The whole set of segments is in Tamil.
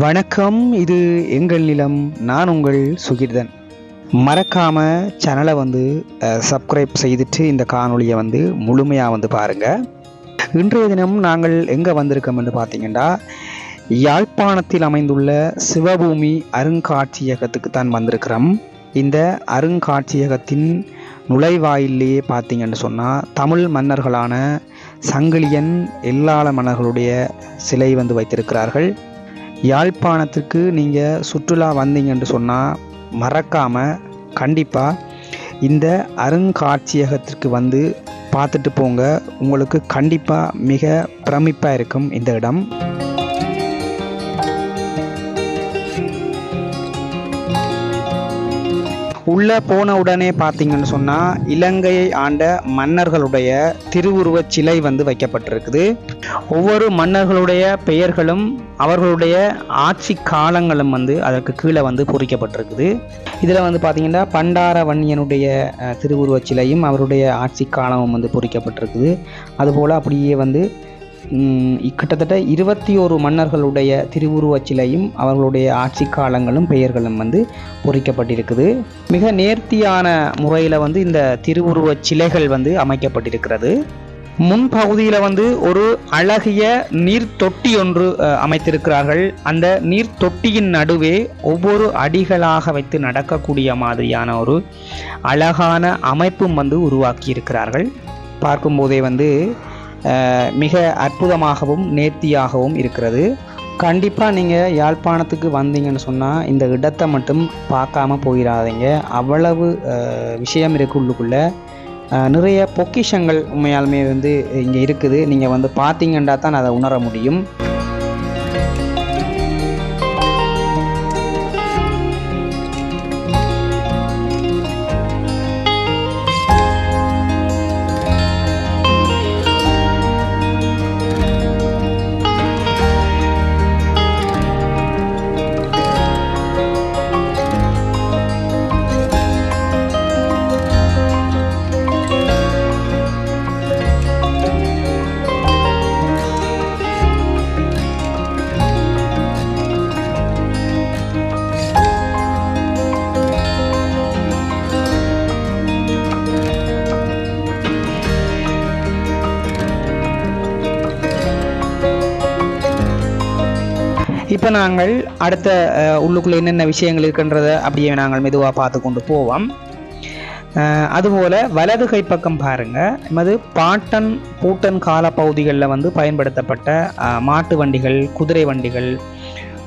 வணக்கம் இது எங்கள் நிலம் நான் உங்கள் சுகிர்தன். மறக்காம சேனலை வந்து சப்ஸ்கிரைப் செய்துட்டு இந்த காணொலியை வந்து முழுமையாக வந்து பாருங்கள் இன்றைய தினம் நாங்கள் எங்கே வந்திருக்கோம் என்று பார்த்தீங்கன்னா யாழ்ப்பாணத்தில் அமைந்துள்ள சிவபூமி அருங்காட்சியகத்துக்கு தான் வந்திருக்கிறோம். இந்த அருங்காட்சியகத்தின் நுழைவாயிலேயே பார்த்தீங்கன்னு சொன்னால் தமிழ் மன்னர்களான சங்கிலியன் எல்லாள மன்னர்களுடைய சிலை வந்து வைத்திருக்கிறார்கள். யாழ்ப்பாணத்துக்கு நீங்கள் சுற்றுலா வந்தீங்கன்னு சொன்னால் மறக்காமல் கண்டிப்பாக இந்த அருங்காட்சியகத்திற்கு வந்து பார்த்துட்டு போங்க. உங்களுக்கு கண்டிப்பாக மிக பிரமிப்பாக இருக்கும் இந்த இடம். உள்ளே போன உடனே பார்த்தீங்கன்னு சொன்னால் இலங்கையை ஆண்ட மன்னர்களுடைய திருவுருவச் சிலை வந்து வைக்கப்பட்டிருக்குது. ஒவ்வொரு மன்னர்களுடைய பெயர்களும் அவர்களுடைய ஆட்சி காலங்களும் வந்து அதற்கு கீழே வந்து பொறிக்கப்பட்டிருக்குது. இதில் வந்து பார்த்தீங்கன்னா பண்டார வன்னியனுடைய திருவுருவச் சிலையும் அவருடைய ஆட்சி காலமும் வந்து பொறிக்கப்பட்டிருக்குது. அதுபோல் அப்படியே வந்து கிட்டத்தட்ட இருபத்தி ஒரு மன்னர்களுடைய திருவுருவச் சிலையும் அவர்களுடைய ஆட்சி காலங்களும் பெயர்களும் வந்து பொறிக்கப்பட்டிருக்குது. மிக நேர்த்தியான முறையில் வந்து இந்த திருவுருவச் சிலைகள் வந்து அமைக்கப்பட்டிருக்கிறது. முன்பகுதியில் வந்து ஒரு அழகிய நீர் தொட்டி ஒன்று அமைத்திருக்கிறார்கள். அந்த நீர் தொட்டியின் நடுவே ஒவ்வொரு அடிகளாக வைத்து நடக்கக்கூடிய மாதிரியான ஒரு அழகான அமைப்பும் வந்து உருவாக்கி இருக்கிறார்கள் பார்க்கும்போதே வந்து மிக அற்புதமாகவும் நேர்த்தியாகவும் இருக்கிறது. கண்டிப்பாக நீங்கள் யாழ்ப்பாணத்துக்கு வந்தீங்கன்னு சொன்னால் இந்த இடத்தை மட்டும் பார்க்காம போயிடாதீங்க. அவ்வளவு விஷயம் இருக்கு உள்ளுக்குள்ளே. நிறைய பொக்கிஷங்கள் உண்மையாலுமே வந்து இங்கே இருக்குது. நீங்கள் வந்து பார்த்தீங்கன்னா தான் அதை உணர முடியும். இப்போ நாங்கள் அடுத்த உள்ளுக்குள்ளே என்னென்ன விஷயங்கள் இருக்கின்றதை அப்படியே நாங்கள் மெதுவாக பார்த்து கொண்டு போவோம். அதுபோல் வலது கைப்பக்கம் பாருங்கள் எமது பாட்டன் பூட்டன் கால பகுதிகளில் வந்து பயன்படுத்தப்பட்ட மாட்டு வண்டிகள் குதிரை வண்டிகள்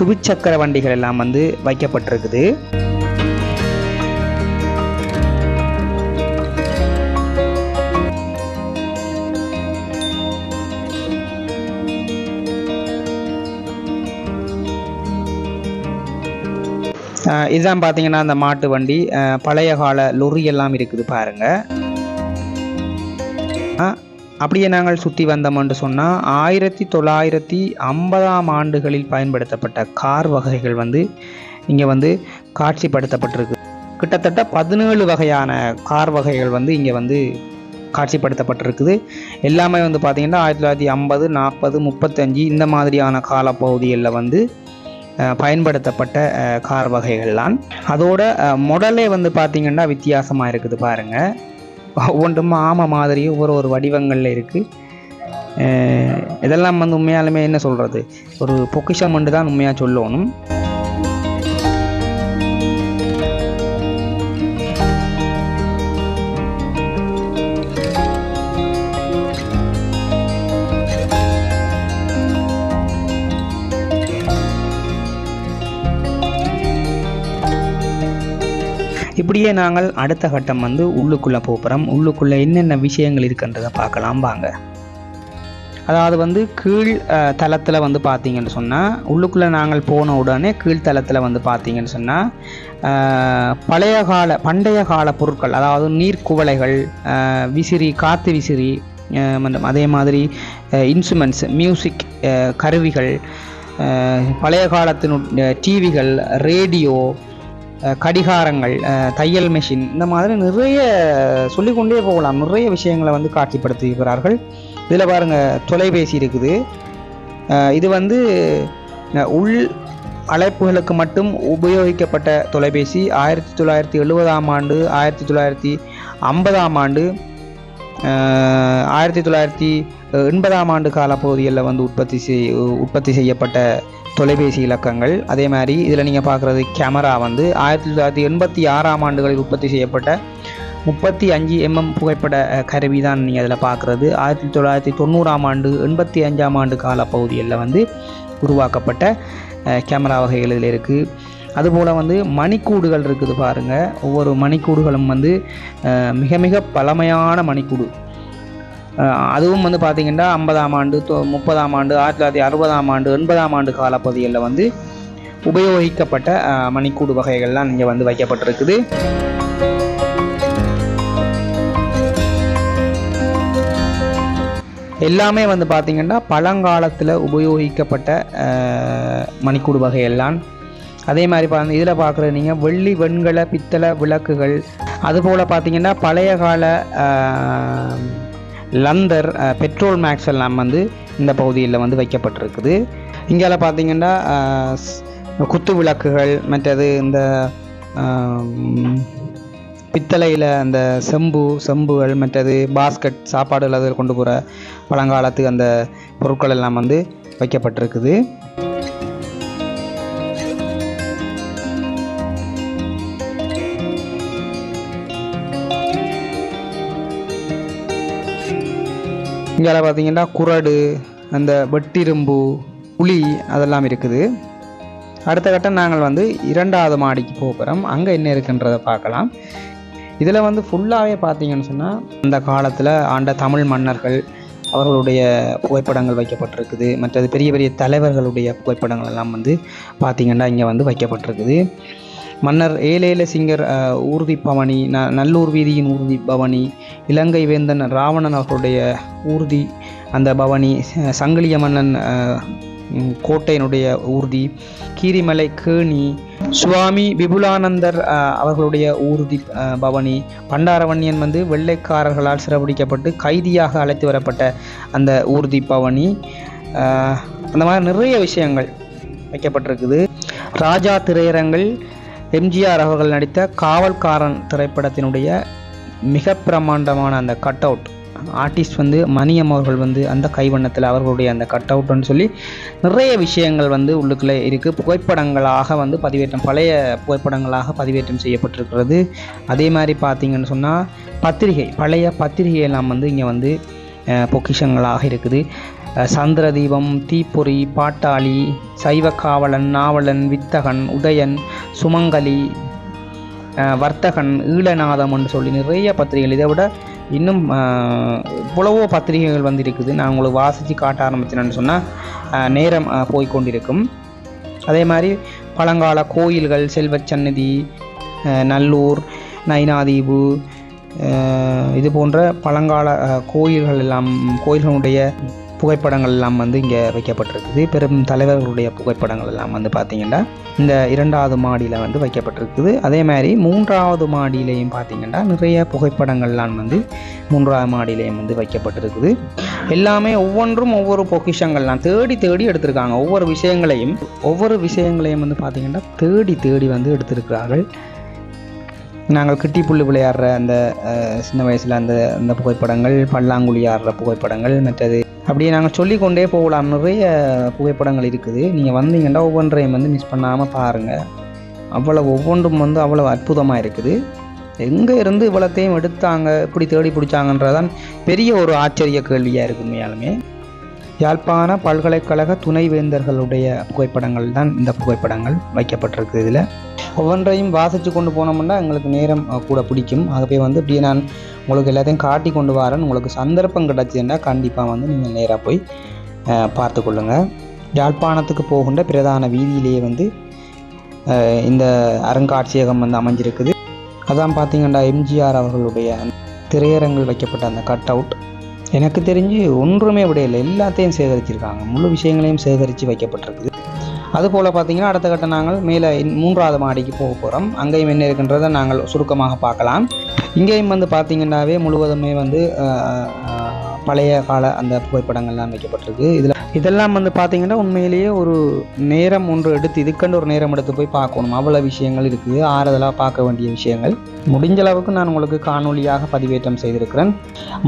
துவிச்சக்கர வண்டிகள் எல்லாம் வந்து வைக்கப்பட்டிருக்குது. இதுதான் பார்த்தீங்கன்னா அந்த மாட்டு வண்டி. பழைய கால லொரி எல்லாம் இருக்குது பாருங்க. அப்படியே நாங்கள் சுற்றி வந்தோம்னு சொன்னால் ஆயிரத்தி தொள்ளாயிரத்தி ஐம்பதாம் ஆண்டுகளில் பயன்படுத்தப்பட்ட கார் வகைகள் வந்து இங்கே வந்து காட்சிப்படுத்தப்பட்டிருக்கு. கிட்டத்தட்ட பதினேழு வகையான கார் வகைகள் வந்து இங்கே வந்து காட்சிப்படுத்தப்பட்டிருக்குது. எல்லாமே வந்து பார்த்திங்கன்னா ஆயிரத்தி தொள்ளாயிரத்தி ஐம்பது நாற்பது முப்பத்தஞ்சு இந்த மாதிரியான காலப்பகுதிகளில் வந்து பயன்படுத்தப்பட்ட கார் வகைகள்லாம் அதோட அஹ், வந்து பார்த்திங்கன்னா வித்தியாசமாக இருக்குது பாருங்கள் ஒவ்வொன்றும் ஆமை மாதிரியும் ஒவ்வொரு ஒரு வடிவங்களில் இருக்குது இதெல்லாம் வந்து உண்மையாலுமே என்ன சொல்கிறது ஒரு பொக்கிஷம் மட்டும் தான் உண்மையாக சொல்லணும். இப்படியே நாங்கள் அடுத்த கட்டம் வந்து உள்ளுக்குள்ளே போகிறோம் உள்ளுக்குள்ளே என்னென்ன விஷயங்கள் இருக்குன்றதை பார்க்கலாம் வாங்க. அதாவது வந்து கீழ் தளத்தில் வந்து பார்த்தீங்கன்னு சொன்னால் உள்ளுக்குள்ளே நாங்கள் போன உடனே கீழ் தளத்தில் வந்து பார்த்தீங்கன்னு சொன்னால் பழைய கால பண்டைய கால பொருட்கள் அதாவது நீர்க்குவளைகள் விசிறி காற்று விசிறி மற்றும் அதே மாதிரி இன்ஸ்ட்ருமெண்ட்ஸ் மியூசிக் கருவிகள் பழைய காலத்தினு டிவிகள் ரேடியோ கடிகாரங்கள் தையல் மெஷின் இந்த மாதிரி நிறைய சொல்லிக்கொண்டே போகலாம். நிறைய விஷயங்களை வந்து காட்சிப்படுத்துகிறார்கள் இதில் பாருங்க தொலைபேசி இருக்குது. இது வந்து உள் அழைப்புகளுக்கு மட்டும் உபயோகிக்கப்பட்ட தொலைபேசி. ஆயிரத்தி தொள்ளாயிரத்தி எழுபதாம் ஆண்டு ஆயிரத்தி தொள்ளாயிரத்தி ஐம்பதாம் ஆண்டு ஆயிரத்தி தொள்ளாயிரத்தி எண்பதாம் ஆண்டு காலப்பகுதிகளில் வந்து உற்பத்தி செய் உற்பத்தி செய்யப்பட்ட தொலைபேசி இலக்கங்கள். அதே மாதிரி இதில் நீங்கள் பார்க்குறது கேமரா வந்து ஆயிரத்தி தொள்ளாயிரத்தி எண்பத்தி ஆறாம் ஆண்டுகளில் உற்பத்தி செய்யப்பட்ட முப்பத்தி அஞ்சு எம்எம் புகைப்பட கருவி தான் நீங்கள் அதில் பார்க்குறது. ஆயிரத்தி தொள்ளாயிரத்தி தொண்ணூறாம் ஆண்டு எண்பத்தி அஞ்சாம் ஆண்டு காலப்பகுதிகளில் வந்து உருவாக்கப்பட்ட கேமரா வகைகள் இதில் இருக்குது அதுபோல் வந்து மணிக்கூடுகள் இருக்குது பாருங்கள் ஒவ்வொரு மணிக்கூடுகளும் வந்து மிக மிக பழமையான மணிக்கூடு. அதுவும் வந்து பார்த்திங்கன்னா ஐம்பதாம் ஆண்டு முப்பதாம் ஆண்டு ஆயிரத்தி தொள்ளாயிரத்தி அறுபதாம் ஆண்டு எண்பதாம் ஆண்டு காலப்பகுதிகளில் வந்து உபயோகிக்கப்பட்ட மணிக்கூடு வகைகள்லாம் இங்கே வந்து வைக்கப்பட்டிருக்குது. எல்லாமே வந்து பார்த்திங்கன்னா பழங்காலத்தில் உபயோகிக்கப்பட்ட மணிக்கூடு வகையெல்லாம் அதே மாதிரி பாருங்க இதில் பார்க்குறது நீங்கள் வெள்ளி வெண்கல பித்தளை விளக்குகள் அதுபோல் பார்த்தீங்கன்னா பழைய கால லந்தர் பெட்ரோல் மேக்ஸ் எல்லாம் வந்து இந்த பகுதியில் வந்து வைக்கப்பட்டிருக்குது. இங்கே பார்த்தீங்கன்னா குத்து விளக்குகள் மற்றது இந்த பித்தளையில் அந்த செம்பு செம்புகள் மற்றது பாஸ்கட் சாப்பாடுகள் அதில் கொண்டு போகிற பழங்காலத்து அந்த பொருட்கள் எல்லாம் வந்து வைக்கப்பட்டிருக்குது. இங்கே பார்த்தீங்கன்னா குரடு அந்த வெட்டிரும்பு புளி அதெல்லாம் இருக்குது. அடுத்த கட்டம் நாங்கள் வந்து இரண்டாவது மாடிக்கு போகிறோம் அங்கே என்ன இருக்குன்றதை பார்க்கலாம். இதில் வந்து ஃபுல்லாகவே பார்த்தீங்கன்னு சொன்னால் அந்த காலத்தில் ஆண்ட தமிழ் மன்னர்கள் அவர்களுடைய புகைப்படங்கள் வைக்கப்பட்டிருக்குது. மற்றது பெரிய பெரிய தலைவர்களுடைய புகைப்படங்கள் எல்லாம் வந்து பார்த்திங்கன்னா இங்கே வந்து வைக்கப்பட்டிருக்குது. மன்னர் ஏலேல சிங்கர் ஊர்தி பவனி ந நல்லூர் வீதியின் ஊர்தி பவனி இலங்கை வேந்தன் ராவணன் அவர்களுடைய ஊர்தி அந்த பவனி சங்கிலிய மன்னன் கோட்டையினுடைய ஊர்தி கீரிமலை கேணி சுவாமி விபுலானந்தர் அவர்களுடைய ஊர்தி பவனி பண்டாரவன்யன் வந்து வெள்ளைக்காரர்களால் சிறைபிடிக்கப்பட்டு கைதியாக அழைத்து வரப்பட்ட அந்த ஊர்தி பவனி அந்த மாதிரி நிறைய விஷயங்கள் வைக்கப்பட்டிருக்குது. ராஜா திரையரங்கில் எம்ஜிஆர் அவர்கள் நடித்த காவல்காரன் திரைப்படத்தினுடைய மிக பிரமாண்டமான அந்த கட் அவுட் ஆர்டிஸ்ட் வந்து மணியம் அவர்கள் வந்து அந்த கைவண்ணத்தில் அவர்களுடைய அந்த கட் அவுட்னு சொல்லி நிறைய விஷயங்கள் வந்து உள்ளுக்குள்ளே இருக்குது புகைப்படங்களாக வந்து பதிவேற்றம் பழைய புகைப்படங்களாக பதிவேற்றம் செய்யப்பட்டிருக்கிறது. அதே மாதிரி பார்த்தீங்கன்னு சொன்னால் பத்திரிகை பழைய பத்திரிகையெல்லாம் வந்து இங்கே வந்து பொக்கிஷங்களாக இருக்குது. சந்திர தீபம் தீப்பொறி பாட்டாளி சைவக்காவலன் காவலன் நாவலன் வித்தகன் உதயன் சுமங்கலி வர்த்தகன் வர்த்தகன் என்று சொல்லி நிறைய பத்திரிகைகள். இதை விட இன்னும் இவ்வளவோ பத்திரிகைகள் வந்து இருக்குது நான் உங்களுக்கு வாசித்து காட்ட ஆரம்பிச்சேன்னு சொன்னால் நேரம் போய்கொண்டிருக்கும் அதே மாதிரி பழங்கால கோயில்கள் செல்வச்சன்னதி நல்லூர் நைனாதீபு இது போன்ற பழங்கால கோயில்கள் எல்லாம் கோயில்களுடைய புகைப்படங்கள் எல்லாம் வந்து இங்கே வைக்கப்பட்டிருக்குது. பெரும் தலைவர்களுடைய புகைப்படங்கள் எல்லாம் வந்து பார்த்திங்கன்னா இந்த இரண்டாவது மாடியில் வந்து வைக்கப்பட்டிருக்குது. அதே மாதிரி மூன்றாவது மாடியிலையும் பார்த்திங்கன்னா நிறைய புகைப்படங்கள்லாம் வந்து மூன்றாவது மாடியிலையும் வந்து வைக்கப்பட்டிருக்குது. எல்லாமே ஒவ்வொன்றும் ஒவ்வொரு பொக்கிஷங்கள்லாம் தேடி தேடி எடுத்திருக்காங்க. ஒவ்வொரு விஷயங்களையும் ஒவ்வொரு விஷயங்களையும் வந்து பார்த்திங்கன்னா தேடி தேடி வந்து எடுத்திருக்கிறார்கள். நாங்கள் கிட்டி புல் விளையாடுற அந்த சின்ன வயசில் அந்த அந்த புகைப்படங்கள் பல்லாங்குழி ஆடுற புகைப்படங்கள் மற்றது அப்படியே நாங்கள் சொல்லிக்கொண்டே போகலாம். நிறைய புகைப்படங்கள் இருக்குது. நீங்கள் வந்தீங்கன்னா ஒவ்வொன்றையும் வந்து மிஸ் பண்ணாமல் பாருங்கள் அவ்வளோ ஒவ்வொன்றும் வந்து அவ்வளோ அற்புதமாக இருக்குது. எங்கே இருந்து இவ்வளோத்தையும் எடுத்தாங்க? இப்படி தேடி பிடிச்சாங்கன்றதான் பெரிய ஒரு ஆச்சரிய கேள்வியாக இருக்கு உண்மையாலுமே. யாழ்ப்பாண பல்கலைக்கழக துணைவேந்தர்களுடைய புகைப்படங்கள் தான் இந்த புகைப்படங்கள் வைக்கப்பட்டிருக்கு இதில். ஒவ்வொன்றையும் வாசித்து கொண்டு போனோம்னா எங்களுக்கு நேரம் கூட பிடிக்கும். ஆகவே வந்து இப்படியே நான் உங்களுக்கு எல்லாத்தையும் காட்டி கொண்டு வரேன். உங்களுக்கு சந்தர்ப்பம் கிடச்சிதுன்னா கண்டிப்பாக வந்து நீங்கள் நேராக போய் பார்த்து கொள்ளுங்கள் யாழ்ப்பாணத்துக்கு போகின்ற பிரதான வீதியிலேயே வந்து இந்த அருங்காட்சியகம் வந்து அமைஞ்சிருக்குது. அதான் பார்த்தீங்கன்னா எம்ஜிஆர் அவர்களுடைய திரையரங்கில் வைக்கப்பட்ட அந்த கட் அவுட் எனக்கு தெரிஞ்சு ஒன்றுமே விடையில்லை. எல்லாத்தையும் சேகரிச்சிருக்காங்க. முழு விஷயங்களையும் சேகரித்து வைக்கப்பட்டிருக்குது. அதுபோல் பார்த்திங்கன்னா அடுத்த கட்ட நாங்கள் மேலே மூன்றாவது மாடிக்கு போக போகிறோம் அங்கேயும் என்ன இருக்கின்றதை நாங்கள் சுருக்கமாக பார்க்கலாம். இங்கேயும் வந்து பார்த்திங்கன்னாவே முழுவதுமே வந்து பழைய கால அந்த புகைப்படங்கள்லாம் வைக்கப்பட்டிருக்கு. இதில் இதெல்லாம் வந்து பார்த்தீங்கன்னா உண்மையிலேயே ஒரு நேரம் ஒன்று எடுத்து இதுக்கண்டு ஒரு நேரம் எடுத்து போய் பார்க்கணும். அவ்வளோ விஷயங்கள் இருக்குது ஆறுதலாக பார்க்க வேண்டிய விஷயங்கள். முடிஞ்ச அளவுக்கு நான் உங்களுக்கு காணொலியாக பதிவேற்றம் செய்திருக்கிறேன்.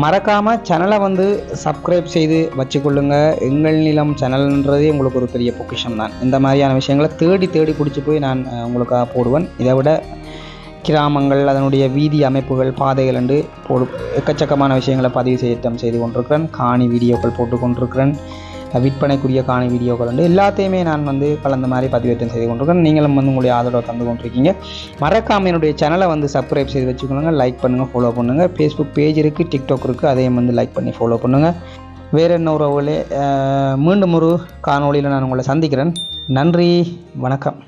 மறக்காமல் சேனலை வந்து சப்ஸ்கிரைப் செய்து வச்சுக்கொள்ளுங்க. எங்கள் நிலம் சேனல்ன்றதே உங்களுக்கு ஒரு பெரிய பொக்கிஷம் தான் இந்த மாதிரியான விஷயங்களை தேடி தேடி பிடிச்சி போய் நான் உங்களுக்காக போடுவேன். இதை விட கிராமங்கள் அதனுடைய வீதி அமைப்புகள் பாதைகள் என்று போடு எக்கச்சக்கமான விஷயங்களை பதிவு செய்யட்டம் செய்து கொண்டிருக்கிறேன். காணி வீடியோக்கள் போட்டு கொண்டிருக்கிறேன். விற்பனைக்குரிய காணி வீடியோக்கள் உண்டு எல்லாத்தையுமே நான் வந்து கலந்த மாதிரி பதிவேற்றம் செய்து கொண்டிருக்கிறேன். நீங்களும் வந்து உங்களுடைய ஆதரவை தந்து கொண்டிருக்கீங்க. மறக்காம என்னுடைய சேனலை வந்து சப்ஸ்கிரைப் செய்து வச்சுக்கோங்க. லைக் பண்ணுங்கள் ஃபாலோ பண்ணுங்கள் ஃபேஸ்புக் பேஜ் இருக்குது டிக்டாக் இருக்குது அதையும் வந்து லைக் பண்ணி ஃபாலோ பண்ணுங்கள் வேறு என்ன உறவுகளே? மீண்டும் ஒரு காணொளியில் நான் உங்களை சந்திக்கிறேன். நன்றி வணக்கம்.